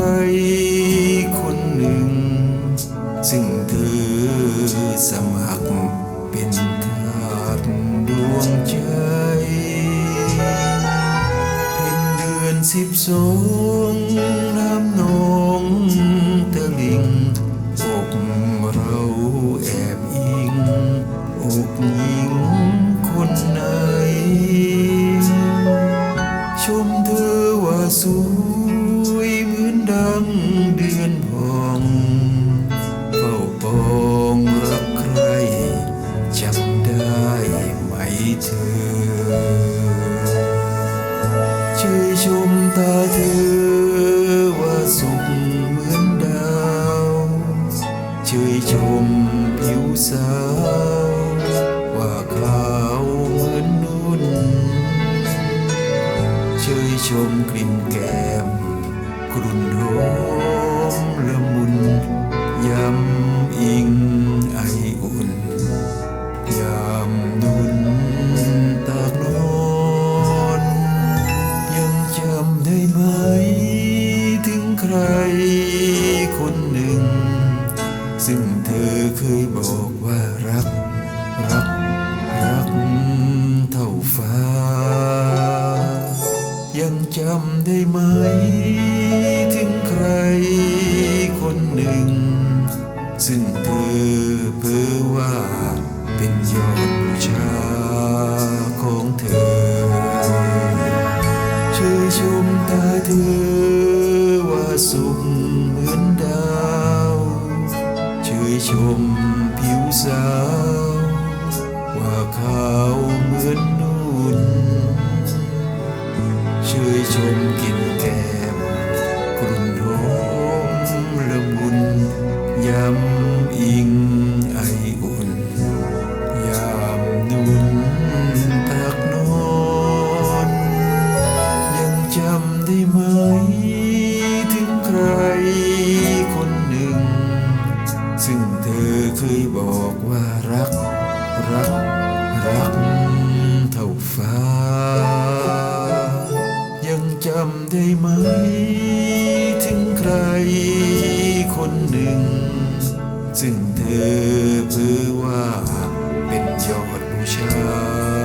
ใครคนหนึ่ง ซึ่งเธอสมัครเป็นทาสดวงใจเป็นเดือนสิบสองน้ำนอง วสาวว่าขาเหมือนนุ่นเชยชมกลิ่นแก้มกรุ่นหอมละมุนยำอิงไออุ่นยามนุนตากนอนยังจำได้ไหม ถึงใครคนหนึ่ง ซึ่ง ได้ไหม ถึงใครคนหนึ่ง ซึ่งเธอเพ้อว่าเป็นยอดบูชาของเธอ ช่วยชมตาเธอว่าสุขเหมือนดาว ช่วยชมผิวสาว ว่าขาวเหมือนนุ่น รัก รักเท่าฟ้า ยังจำได้ไหม ถึงใครคนหนึ่ง ซึ่งเธอเพื่อว่าเป็นยอดบูชา